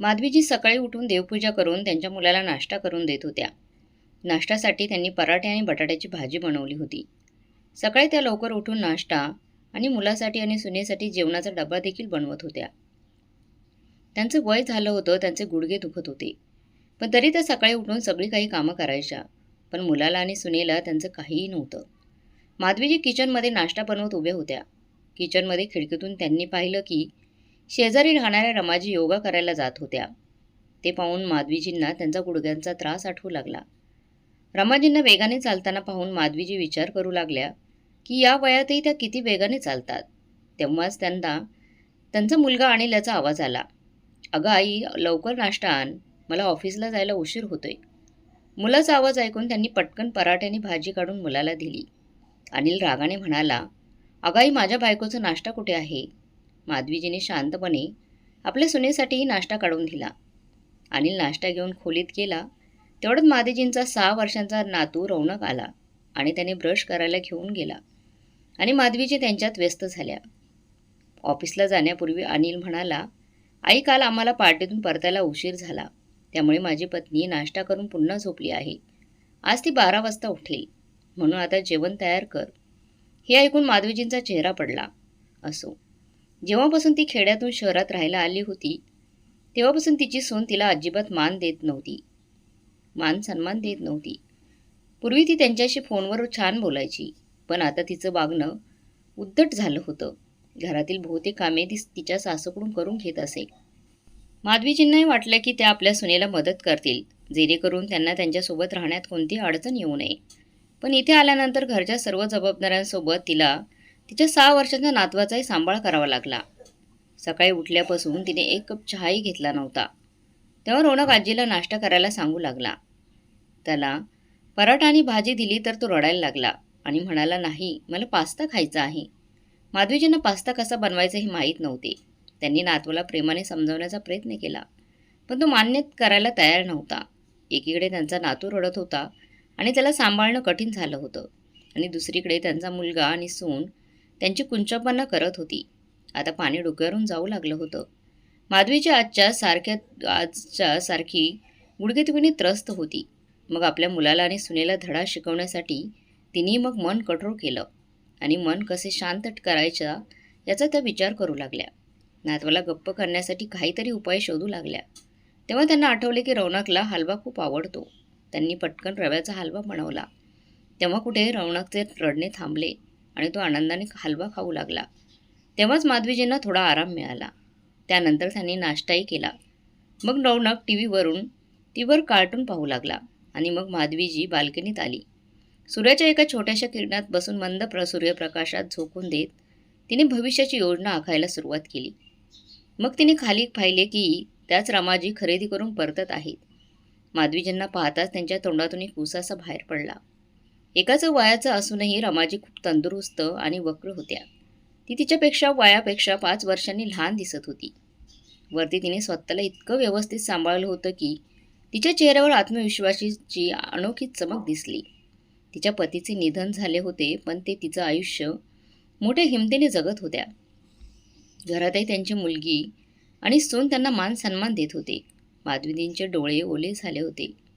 माधवीजी सकाळी उठून देवपूजा करून त्यांच्या मुलाला नाश्ता करून देत होत्या. नाश्त्यासाठी त्यांनी पराठे आणि बटाट्याची भाजी बनवली होती. सकाळी त्या लवकर उठून नाश्ता आणि मुलासाठी आणि सुनेसाठी जेवणाचा डबा देखील बनवत होत्या. त्यांचं वय झालं होतं त्यांचे गुडघे दुखत होते. पण तरी त्या सकाळी उठून सगळी काही कामं करायच्या पण मुलाला आणि सुनेला त्यांचं काहीही नव्हतं. माधवीजी किचनमध्ये नाश्ता बनवत उभ्या होत्या. किचनमध्ये खिडकीतून त्यांनी पाहिलं की शेजारी राहणाऱ्या रमाजी योगा करायला जात होत्या. ते पाहून माधवीजींना त्यांचा गुडघ्यांचा त्रास आठवू लागला. रमाजींना वेगाने चालताना पाहून माधवीजी विचार करू लागल्या की या वयातही त्या किती वेगाने चालतात? तेव्हाच त्यांना त्यांचा मुलगा अनिलचा आवाज आला. अगं आई लवकर नाश्ता आण. मला ऑफिसला जायला उशीर होतोय. मुलाचा आवाज ऐकून त्यांनी पटकन पराठ्याने भाजी काढून मुलाला दिली. अनिल रागाने म्हणाला अगं आई माझ्या बायकोचा नाश्ता कुठे आहे? माधवीजीने शांतपणे आपल्या सुनेसाठीही नाश्ता काढून दिला. अनिल नाश्ता घेऊन खोलीत गेला. तेवढ्यात माधवीजींचा सहा वर्षांचा नातू रौनक आला आणि त्याने ब्रश करायला घेऊन गेला आणि माधवीजी त्यांच्यात व्यस्त झाल्या. ऑफिसला जाण्यापूर्वी अनिल म्हणाला आई काल आम्हाला पार्टीतून परतायला उशीर झाला. त्यामुळे माझी पत्नी नाश्ता करून पुन्हा झोपली आहे. आज ती बारा वाजता उठेल. म्हणून आता जेवण तयार कर. हे ऐकून माधवीजींचा चेहरा पडला. असो. जेव्हापासून ती खेड्यातून शहरात राहायला आली होती तेव्हापासून तिची सून तिला अजिबात मान देत नव्हती. मान सन्मान देत नव्हती. पूर्वी ती त्यांच्याशी फोनवर छान बोलायची पण आता तिचं वागणं उद्धट झालं होतं. घरातील बहुतेक कामे ती तिच्या सासूकडून करून घेत असे. माधवीजींनाही वाटलं की त्या आपल्या सुनेला मदत करतील जेणेकरून त्यांना त्यांच्यासोबत राहण्यात कोणतीही अडचण येऊ नये. पण इथे आल्यानंतर घरच्या सर्व जबाबदाऱ्यांसोबत तिला तिच्या सहा वर्षांच्या नातवाचाही सांभाळ करावा लागला. सकाळी उठल्यापासून तिने एक कप चहाही घेतला नव्हता. तेव्हा रोनक आजीला नाश्ता करायला सांगू लागला. त्याला पराठा आणि भाजी दिली तर तो रडायला लागला आणि म्हणाला नाही मला पास्ता खायचा आहे. माधवीजींना पास्ता कसा बनवायचा हे माहीत नव्हते. त्यांनी नातवाला प्रेमाने समजावण्याचा प्रयत्न केला. पण तो मान्य करायला तयार नव्हता. एकीकडे त्यांचा नातू रडत होता आणि त्याला सांभाळणं कठीण झालं होतं. आणि दुसरीकडे त्यांचा मुलगा आणि सून त्यांची कुंचपणा करत होती. आता पाणी डोक्यावरून जाऊ लागलं होतं. माधवीच्या आजच्या सारख्या आजच्या सारखी गुडघेतुकीने त्रस्त होती. मग आपल्या मुलाला आणि सुनेला धडा शिकवण्यासाठी तिने मग मन कठोर केलं. आणि मन कसे शांत करायचा याचा त्या विचार करू लागल्या. नातवाला गप्प करण्यासाठी काहीतरी उपाय शोधू लागल्या. तेव्हा त्यांना आठवले की रौनकला हलवा खूप आवडतो. त्यांनी पटकन रव्याचा हलवा बनवला. तेव्हा कुठे रौनकचे रडणे थांबले. आणि तो आनंदाने हलवा खाऊ लागला. तेव्हाच माधवीजींना थोडा आराम मिळाला. त्यानंतर त्यांनी नाश्ताही केला. मग रौनक टी व्हीवरून तीवर कार्टून पाहू लागला आणि मग माधवीजी बाल्कनीत आली. सूर्याच्या एका छोट्याशा किरणात बसून मंद प्र सूर्यप्रकाशात झोकून देत तिने भविष्याची योजना आखायला सुरुवात केली. मग तिने खाली पाहिले की त्याच रामाजी खरेदी करून परतत आहेत. माधवीजींना पाहताच त्यांच्या तोंडातून एक उसासा बाहेर पडला. एकाचं वयाचं असूनही रमाजी खूप तंदुरुस्त आणि वक्र होत्या. ती तिच्यापेक्षा वयापेक्षा पाच वर्षांनी लहान दिसत होती. वरती तिने स्वतःला इतकं व्यवस्थित सांभाळलं होतं की तिच्या चेहऱ्यावर आत्मविश्वासाची अनोखी चमक दिसली. तिच्या पतीचे निधन झाले होते पण ते तिचं आयुष्य मोठ्या हिमतीने जगत होत्या. घरातही त्यांची मुलगी आणि सून त्यांना मान सन्मान देत होते. माधवींचे डोळे ओले झाले होते.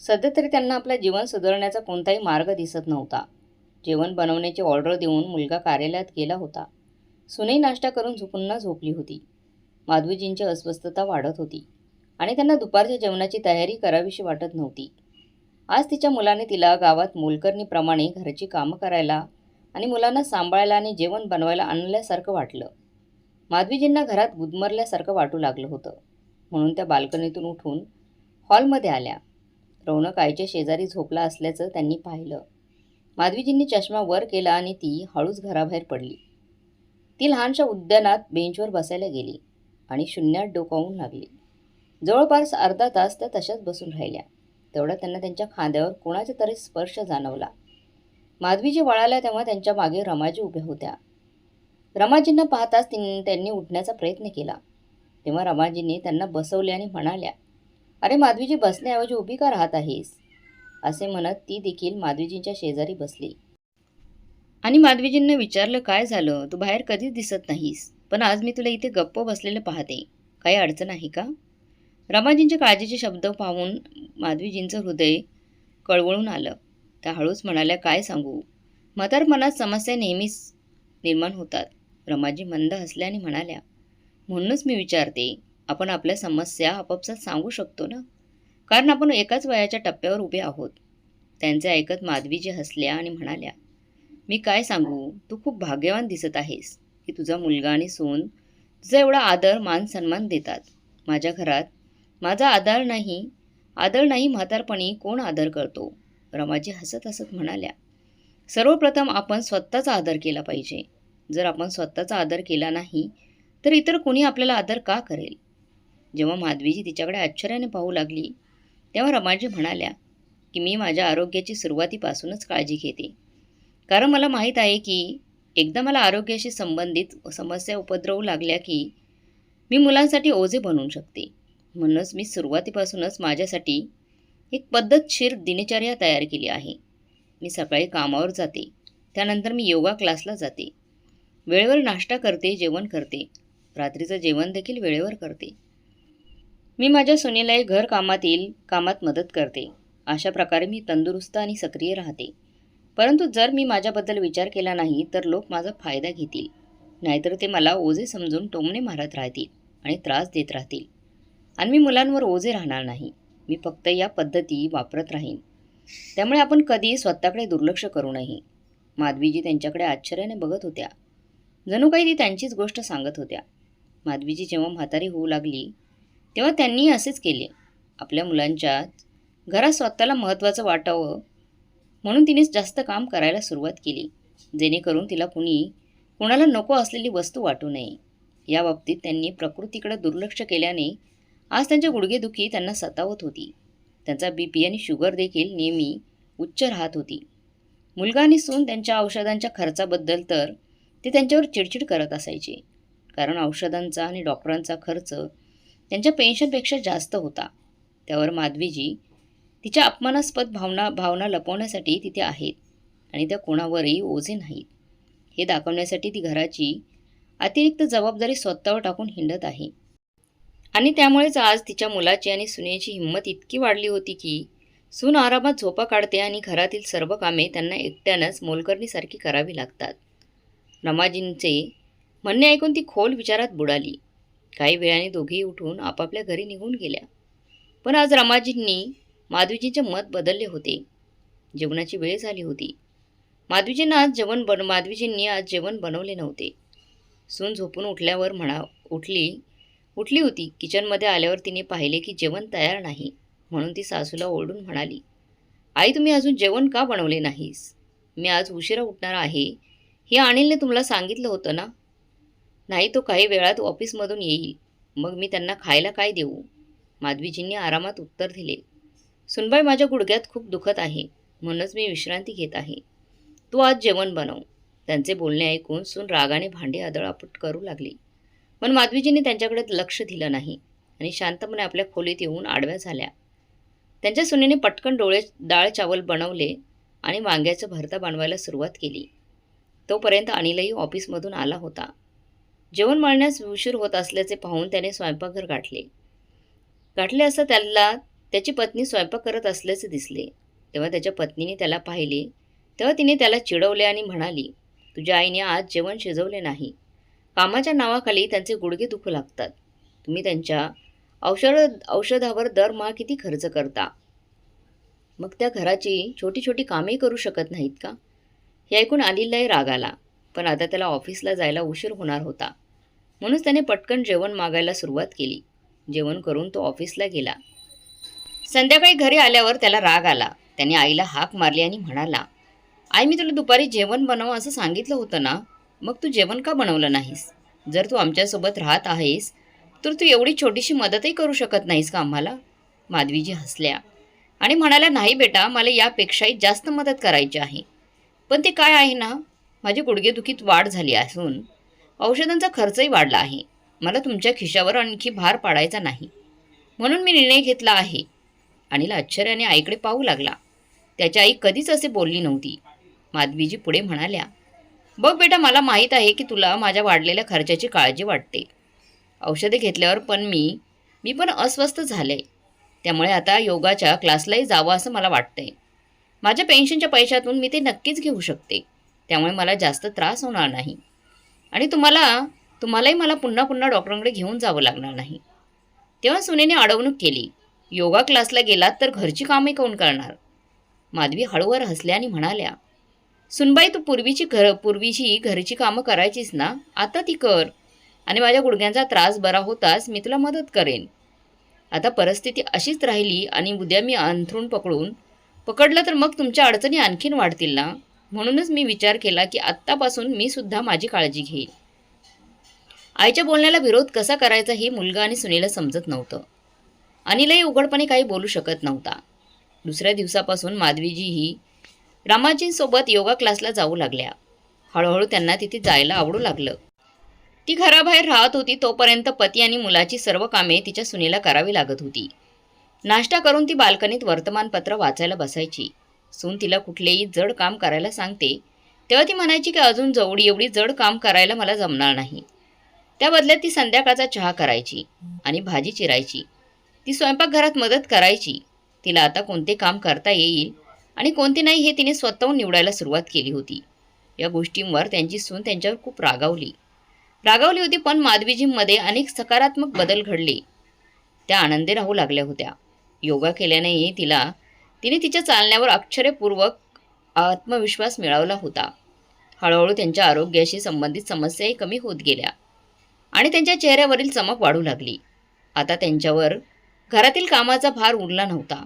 सध्या तरी त्यांना आपलं जीवन सुधारण्याचा कोणताही मार्ग दिसत नव्हता. जेवण बनवण्याची ऑर्डर देऊन मुलगा कार्यालयात गेला होता. सुनई नाश्ता करून झोपून झोपली होती. माधवीजींची अस्वस्थता वाढत होती आणि त्यांना दुपारच्या जेवणाची तयारी करावीशी वाटत नव्हती. आज तिच्या मुलाने तिला गावात मोलकरणीप्रमाणे घरची कामं करायला आणि मुलांना सांभाळायला आणि जेवण बनवायला आणल्यासारखं वाटलं. माधवीजींना घरात गुदमरल्यासारखं वाटू लागलं होतं. म्हणून त्या बाल्कनीतून उठून हॉलमध्ये आल्या. रौनक आईच्या शेजारी झोपला असल्याचं त्यांनी पाहिलं. माधवीजींनी चष्मा वर केला आणि ती हळूच घराबाहेर पडली. ती लहानशा उद्यानात बेंचवर बसायला गेली आणि शून्यात डोकावून लागली. जवळपास अर्धा तास त्या तशाच बसून राहिल्या. तेवढ्या त्यांना त्यांच्या खांद्यावर कोणाचा तरी स्पर्श जाणवला. माधवीजी वळाल्या तेव्हा त्यांच्या मागे रमाजी उभ्या होत्या. रमाजींना पाहताच त्यांनी उठण्याचा प्रयत्न केला. तेव्हा रमाजींनी त्यांना बसवले आणि म्हणाल्या अरे माधवीजी बसण्याऐवजी उभी का राहत आहेस? असे म्हणत ती देखील माधवीजींच्या शेजारी बसली. आणि माधवीजींना विचारलं काय झालं? तू बाहेर कधीच दिसत नाहीस. पण आज मी तुला इथे गप्प बसलेलं पाहते. काही अडचण आहे का? रमाजींच्या काळजीचे शब्द पाहून माधवीजींचं हृदय कळवळून आलं. त्या हळूच म्हणाल्या काय सांगू? म्हातारपणात समस्या नेहमीच निर्माण होतात. रमाजी मंद हसल्याने म्हणाल्या म्हणूनच मी विचारते. आपण आपल्या समस्या आपापसात सांगू शकतो ना? कारण आपण एकाच वयाच्या टप्प्यावर उभे आहोत. त्यांचे ऐकत माधवीजी हसल्या आणि म्हणाल्या मी काय सांगू? तू खूप भाग्यवान दिसत आहेस की तुझा मुलगा आणि सून तुझा एवढा आदर मान सन्मान देतात. माझ्या घरात माझा आदर नाही आदर नाही म्हातारपणी कोण आदर करतो? रमाजी हसत हसत म्हणाल्या सर्वप्रथम आपण स्वतःचा आदर केला पाहिजे. जर आपण स्वतःचा आदर केला नाही तर इतर कोणी आपल्याला आदर का करेल? जेव्हा माधवीजी तिच्याकडे आश्चर्याने पाहू लागली तेव्हा रमाजी म्हणाल्या की मी माझ्या आरोग्याची सुरुवातीपासूनच काळजी घेते. कारण मला माहीत आहे की एकदा मला आरोग्याशी संबंधित समस्या उपद्रवू लागल्या की मी मुलांसाठी ओझे बनवू शकते. म्हणूनच मी सुरुवातीपासूनच माझ्यासाठी एक पद्धतशीर दिनचर्या तयार केली आहे. मी सकाळी कामावर जाते. त्यानंतर मी योगा क्लासला जाते. वेळेवर नाश्ता करते जेवण करते. रात्रीचं जेवण देखील वेळेवर करते. मी माझ्या सुनेलाही घर कामातील कामात मदत करते. अशा प्रकारे मी तंदुरुस्त आणि सक्रिय राहते. परंतु जर मी माझ्याबद्दल विचार केला नाही तर लोक माझा फायदा घेतील. नाहीतर ते मला ओझे समजून टोमणे मारत राहतील आणि त्रास देत राहतील. आणि मी मुलांवर ओझे राहणार नाही. मी फक्त या पद्धती वापरत राहीन. त्यामुळे आपण कधी स्वतःकडे दुर्लक्ष करू नये. माधवीजी त्यांच्याकडे आश्चर्याने बघत होत्या. जणू काही ती त्यांचीच गोष्ट सांगत होत्या. माधवीजी जेव्हा म्हातारी होऊ लागली तेव्हा त्यांनी असेच केले. आपल्या मुलांच्या घरात स्वतःला महत्त्वाचं वाटावं म्हणून तिने जास्त काम करायला सुरुवात केली जेणेकरून तिला कुणी कुणाला नको असलेली वस्तू वाटू नये. या बाबतीत त्यांनी प्रकृतीकडे दुर्लक्ष केल्याने आज त्यांच्या गुडघेदुखी त्यांना सतावत होती. त्यांचा बी पी आणि शुगर देखील नेहमी उच्च राहत होती. मुलगा आणि सून त्यांच्या औषधांच्या खर्चाबद्दल तर ते त्यांच्यावर चिडचिड करत असायचे. कारण औषधांचा आणि डॉक्टरांचा खर्च त्यांच्या पेन्शनपेक्षा जास्त होता. त्यावर माधवीजी तिच्या अपमानास्पद भावना भावना लपवण्यासाठी तिथे आहेत आणि त्या कोणावरही ओझे नाहीत. हे दाखवण्यासाठी ती घराची अतिरिक्त जबाबदारी स्वतःवर टाकून हिंडत आहे. आणि त्यामुळेच आज तिच्या मुलाची आणि सुनेची हिंमत इतकी वाढली होती की सून आरामात झोपा काढते आणि घरातील सर्व कामे त्यांना एकट्यानंच मोलकरणीसारखी करावी लागतात. रमाजींचे म्हणणे ऐकून ती खोल विचारात बुडाली. काही वेळाने दोघेही उठून आपापल्या घरी निघून गेल्या. पण आज रमाजींनी माधुजींचे मत बदलले होते. जेवणाची वेळ झाली होती. माधवीजींना आज जेवण बन माधवीजींनी आज जेवण बनवले नव्हते. सून झोपून उठल्यावर म्हणा उठली उठली होती. किचनमध्ये आल्यावर तिने पाहिले की जेवण तयार नाही. म्हणून ती सासूला ओरडून म्हणाली आई तुम्ही अजून जेवण का बनवले नाहीस? मी आज उशिरा उठणार आहे. हे अनिलने तुम्हाला सांगितलं होतं ना? नाही तो काही वेळात ऑफिसमधून येईल. मग मी त्यांना खायला काय देऊ? माधवीजींनी आरामात उत्तर दिले. सुनबाई माझ्या गुडघ्यात खूप दुखत आहे. म्हणूनच मी विश्रांती घेत आहे. तू आज जेवण बनव. त्यांचे बोलणे ऐकून सून रागाने भांडे आदळापट करू लागली. पण माधवीजींनी त्यांच्याकडे लक्ष दिलं नाही आणि शांतपणे आपल्या खोलीत येऊन आडव्या झाल्या. त्यांच्या सुनेने पटकन डोळे डाळ चावल बनवले आणि वांग्याचं भरता बनवायला सुरुवात केली. तोपर्यंत अनिलही ऑफिसमधून आला होता. जेवण मळण्यास उशीर होत असल्याचे पाहून त्याने स्वयंपाकघर गाठले. गाठले असता त्याला त्याची पत्नी स्वयंपाक करत असल्याचे दिसले. तेव्हा त्याच्या पत्नीने त्याला पाहिले. तेव्हा तिने त्याला चिडवले आणि म्हणाली तुझ्या आईने आज जेवण शिजवले नाही. कामाच्या नावाखाली त्यांचे गुडघे दुखू लागतात. तुम्ही त्यांच्या औषध औषधावर दरमहा किती खर्च करता? मग त्या घराची छोटी छोटी कामेही करू शकत नाहीत का? हे ऐकून आलीलाही राग आला. पण आता त्याला ऑफिसला जायला उशीर होणार होता. म्हणूनच त्याने पटकन जेवण मागायला सुरुवात केली. जेवण करून तो ऑफिसला गेला. संध्याकाळी घरी आल्यावर त्याला राग आला. त्याने आईला हाक मारली आणि म्हणाला आई मी तुला दुपारी जेवण बनव असं सांगितलं होतं ना? मग तू जेवण का बनवलं नाहीस? जर तू आमच्यासोबत राहत आहेस तर तू एवढी छोटीशी मदतही करू शकत नाहीस का आम्हाला? माधवीजी हसल्या. आणि म्हणाल्या नाही बेटा मला यापेक्षाही जास्त मदत करायची आहे. पण ते काय आहे ना? माझी गुडघेदुखीत वाढ झाली असून औषधांचा खर्चही वाढला आहे. मला तुमच्या खिशावर आणखी भार पाडायचा नाही. म्हणून मी निर्णय घेतला आहे. अनिल आश्चर्याने आईकडे पाहू लागला. त्याची आई कधीच असे बोलली नव्हती. माधवीजी पुढे म्हणाल्या बघ बेटा मला माहीत आहे की तुला माझ्या वाढलेल्या खर्चाची काळजी वाटते. औषधे घेतल्यावर पण मी मी पण अस्वस्थ झाले. त्यामुळे आता योगाच्या क्लासलाही जावं असं मला वाटतंय. माझ्या पेन्शनच्या पैशातून मी ते नक्कीच घेऊ शकते. त्यामुळे मला जास्त त्रास होणार नाही. आणि तुम्हाला तुम्हालाही मला पुन्हा पुन्हा डॉक्टरांकडे घेऊन जावं लागणार नाही. तेव्हा सुनेने अडवणूक केली. योगा क्लासला गेलात तर घरची कामे कोण करणार? माधवी हळूवर हसल्याने आणि म्हणाल्या सुनबाई तू पूर्वीची घर पूर्वीची घरची कामं करायचीस ना? आता ती कर. आणि माझ्या गुडघ्यांचा त्रास बरा होताच मी तुला मदत करेन. आता परिस्थिती अशीच राहिली आणि उद्या मी अंथरूण पकडून पकडलं तर मग तुमच्या अडचणी आणखीन वाढतील ना? म्हणूनच मी विचार केला की आत्तापासून मी सुद्धा माझी काळजी घेईन. आईच्या बोलण्याला विरोध कसा करायचा हे मुलगा आणि सुनीला समजत नव्हतं. अनिलही उघडपणे काही बोलू शकत नव्हता. दुसऱ्या दिवसापासून माधवीजीही रामाजींसोबत योगा क्लासला जाऊ लागल्या. हळूहळू त्यांना तिथे जायला आवडू लागलं. ती घराबाहेर राहत होती तोपर्यंत पती आणि मुलाची सर्व कामे तिच्या सुनेला करावी लागत होती. नाश्ता करून ती बाल्कनीत वर्तमानपत्र वाचायला बसायची. सून तिला कुठलेही जड काम करायला सांगते. तेव्हा ती म्हणायची की अजून जवळी एवढी जड काम करायला मला जमणार नाही. त्या बदल्यात ती संध्याकाळचा चहा करायची आणि भाजी चिरायची. ती स्वयंपाकघरात मदत करायची. तिला आता कोणते काम करता येईल आणि कोणते नाही हे तिने स्वतःहून निवडायला सुरुवात केली होती. या गोष्टींवर त्यांची सून त्यांच्यावर खूप रागावली. रागावली होती पण माधवीजींमध्ये अनेक सकारात्मक बदल घडले. त्या आनंदी राहू लागल्या होत्या. योगा केल्यानेही तिला तिने तिच्या चालण्यावर अक्षरेपूर्वक आत्मविश्वास मिळवला होता. हळूहळू त्यांच्या आरोग्याशी संबंधित समस्याही कमी होत गेल्या आणि त्यांच्या चेहऱ्यावरील चमक वाढू लागली. आता त्यांच्यावर घरातील कामाचा भार उरला नव्हता.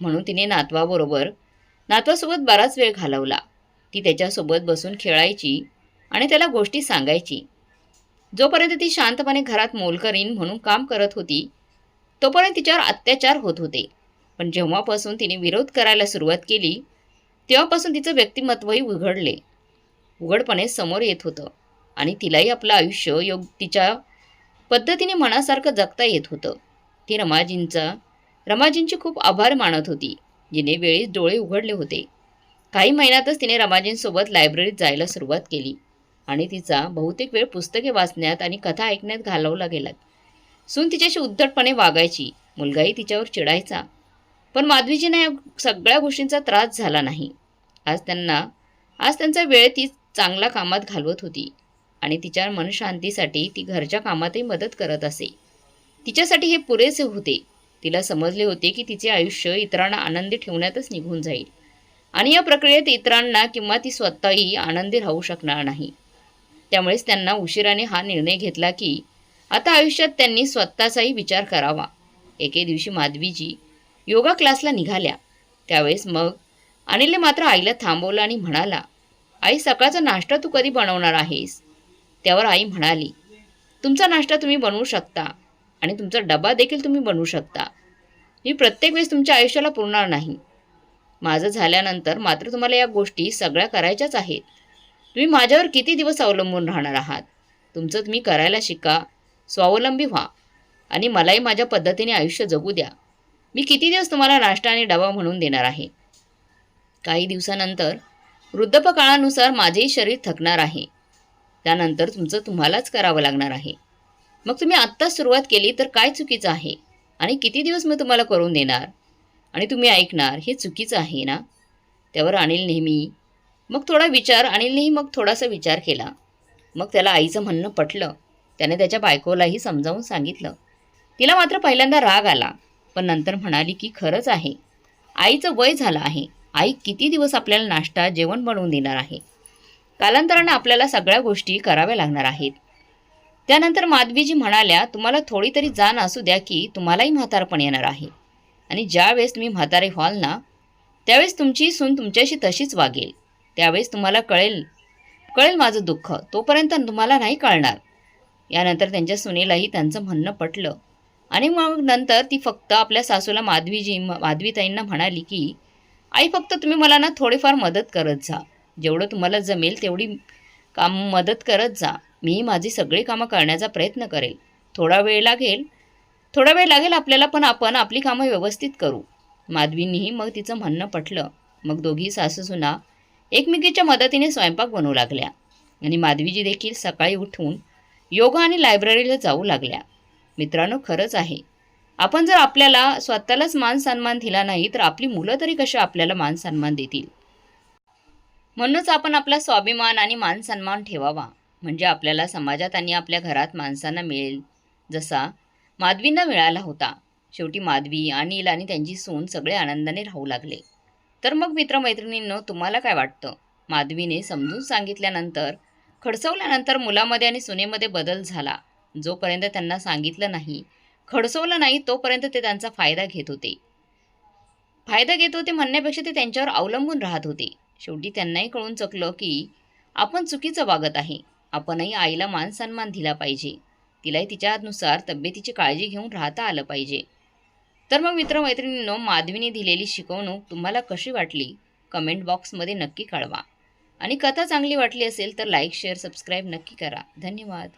म्हणून तिने नातवाबरोबर नातवासोबत बराच वेळ घालवला. ती त्याच्यासोबत बसून खेळायची आणि त्याला गोष्टी सांगायची. जोपर्यंत ती शांतपणे घरात मोलकरीन म्हणून काम करत होती तोपर्यंत तिच्यावर अत्याचार होत होते. पण जेव्हापासून तिने विरोध करायला सुरुवात केली तेव्हापासून तिचं व्यक्तिमत्वही उघडले. उघडपणे समोर येत होतं आणि तिलाही आपलं आयुष्य योग तिच्या पद्धतीने मनासारखं जगता येत होतं. ती रमाजींचा रमाजींची खूप आभार मानत होती जिने वेळीच डोळे उघडले होते. काही महिन्यातच तिने रमाजींसोबत लायब्ररीत जायला सुरुवात केली आणि तिचा बहुतेक वेळ पुस्तके वाचण्यात आणि कथा ऐकण्यात घालवला गेला. सून तिच्याशी उद्धटपणे वागायची. मुलगाही तिच्यावर चिडायचा. पण माधवीजींना या सगळ्या गोष्टींचा त्रास झाला नाही. आज त्यांना आज त्यांचा वेळ ती चांगला कामात घालवत होती आणि तिच्या मनशांतीसाठी ती घरच्या कामातही मदत करत असे. तिच्यासाठी हे पुरेसे होते. तिला समजले होते की तिचे आयुष्य इतरांना आनंदी ठेवण्यातच निघून जाईल आणि या प्रक्रियेत इतरांना किंवा ती स्वतःही आनंदी राहू शकणार नाही. त्यामुळेच त्यांना उशिराने हा निर्णय घेतला की आता आयुष्यात त्यांनी स्वतःचाही विचार करावा. एके दिवशी माधवीजी योगा क्लासला निघाल्या. त्यावेळेस मग अनिलने मात्र आईला थांबवलं आणि म्हणाला आई सकाळचा नाश्ता तू कधी बनवणार आहेस? त्यावर आई म्हणाली तुमचा नाश्ता तुम्ही बनवू शकता आणि तुमचा डबा देखील तुम्ही बनवू शकता. मी प्रत्येक वेळेस तुमच्या आयुष्याला पुरणार नाही. माझं झाल्यानंतर मात्र तुम्हाला या गोष्टी सगळ्या करायच्याच आहेत. तुम्ही माझ्यावर किती दिवस अवलंबून राहणार आहात? तुमचं तुम्ही करायला शिका स्वावलंबी व्हा आणि मलाही माझ्या पद्धतीने आयुष्य जगू द्या. मी किती दिवस तुम्हाला नाश्ता आणि डबा म्हणून देणार आहे? काही दिवसानंतर वृद्धपकाळानुसार माझेही शरीर थकणार आहे. त्यानंतर तुमचं तुम्हालाच करावं लागणार आहे. मग तुम्ही आत्ताच सुरुवात केली तर काय चुकीचं आहे? आणि किती दिवस मी तुम्हाला करून देणार? आणि तुम्ही ऐकणार हे चुकीचं आहे ना? त्यावर अनिल नेहमी मग थोडा विचार अनिलनेही मग थोडासा विचार केला. मग त्याला आईचं म्हणणं पटलं. त्याने त्याच्या बायकोलाही समजावून सांगितलं. तिला मात्र पहिल्यांदा राग आला. पण नंतर म्हणाली की खरंच आहे. आईचं वय झालं आहे. आई किती दिवस आपल्याला नाश्ता जेवण बनवून देणार आहे? कालांतरानं आपल्याला सगळ्या गोष्टी कराव्या लागणार आहेत. त्यानंतर माधवीजी म्हणाल्या तुम्हाला थोडी तरी जाण असू द्या की तुम्हालाही म्हातारपण येणार आहे. आणि ज्यावेळेस तुम्ही म्हातारे व्हाल ना त्यावेळेस तुमची सून तुमच्याशी तशीच वागेल. त्यावेळेस तुम्हाला कळेल कळेल माझं दुःख. तोपर्यंत तुम्हाला नाही कळणार. यानंतर त्यांच्या सुनेलाही त्यांचं म्हणणं पटलं. आणि मग नंतर ती फक्त आपल्या सासूला माधवीजी माधवीताईंना म्हणाली की आई फक्त तुम्ही मला ना थोडीफार मदत करत जा. जेवढं तुम्हाला जमेल तेवढी काम मदत करत जा. मी माझी सगळी कामं करण्याचा प्रयत्न करेल. थोडा वेळ लागेल थोडा वेळ लागेल आपल्याला पण आपण आपली कामं व्यवस्थित करू. माधवींनीही मग तिचं म्हणणं पटलं. मग दोघी सासूसुना एकमेकीच्या मदतीने स्वयंपाक बनवू लागल्या. आणि माधवीजी देखील सकाळी उठून योगा आणि लायब्ररीला जाऊ लागल्या. मित्रांनो खरंच आहे. आपण जर आपल्याला स्वतःलाच मान सन्मान दिला नाही तर आपली मुलं तरी कशा आपल्याला मान सन्मान देतील? म्हणूनच आपण आपला स्वाभिमान आणि मान सन्मान ठेवावा. म्हणजे आपल्याला समाजात आणि आपल्या घरात माणसांना मिळेल. जसा माधवींना मिळाला होता. शेवटी माधवी अनिल आणि त्यांची सून सगळे आनंदाने राहू लागले. तर मग मित्रमैत्रिणींनो तुम्हाला काय वाटतं? माधवीने समजून सांगितल्यानंतर खडसवल्यानंतर मुलामध्ये आणि सुनेमध्ये बदल झाला. जोपर्यंत त्यांना सांगितलं नाही खडसवलं नाही तोपर्यंत ते त्यांचा फायदा घेत होते. फायदा घेत होते म्हणण्यापेक्षा ते त्यांच्यावर अवलंबून राहत होते. शेवटी त्यांनाही कळून चकलं की आपण चुकीचं वागत आहे. आपणही आईला मान सन्मान दिला पाहिजे. तिलाही तिच्यानुसार तब्येतीची काळजी घेऊन राहता आलं पाहिजे. तर मग मित्रमैत्रिणींनो माधवीने दिलेली शिकवणूक तुम्हाला कशी वाटली? कमेंट बॉक्समध्ये नक्की कळवा. आणि कथा चांगली वाटली असेल तर लाईक शेअर सबस्क्राईब नक्की करा. धन्यवाद.